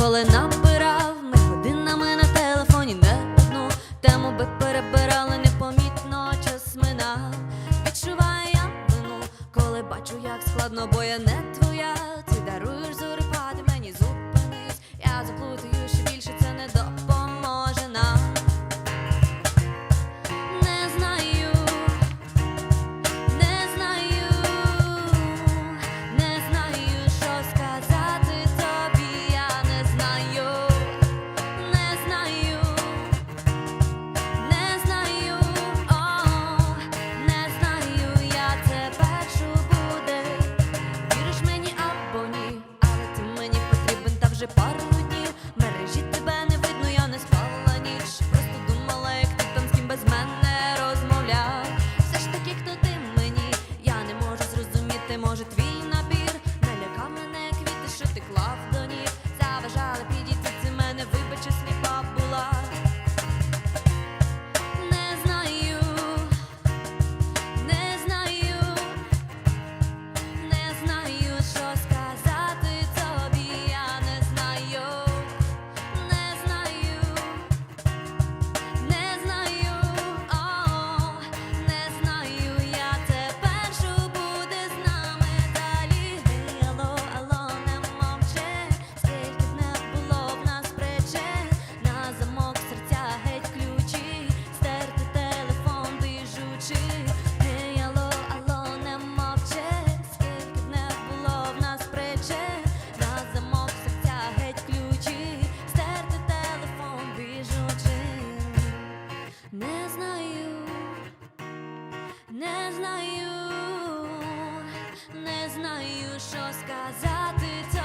Коли набирав, ми годинами на телефоні не одну тему би перебирали непомітно. Час минав. Відчуваю я вину, коли бачу, як складно, бо я не твоя Jorge що сказати. це?